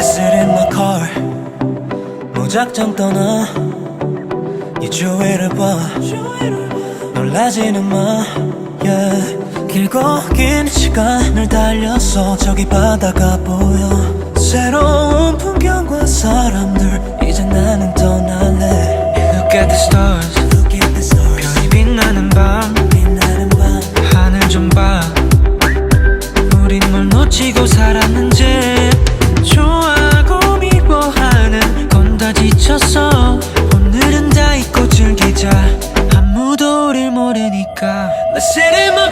in my car. 무작정 떠나. 이 주위를 봐. 놀라지는 마. Yeah. 길고 긴 시간을 달려서 저기 바다가 보여. 새로운 풍경과 사람들 이제 나는 떠날래. Look at the stars. Look at the stars. 별이 빛나는 밤. 빛나는 밤. 하늘 좀봐. 우린 뭘 놓치고 살았는지 좋아하고 미워하는 건 다 지쳤어. 오늘은 다 잊고 즐기자. 아무도 우릴 모르니까. Let's sit in my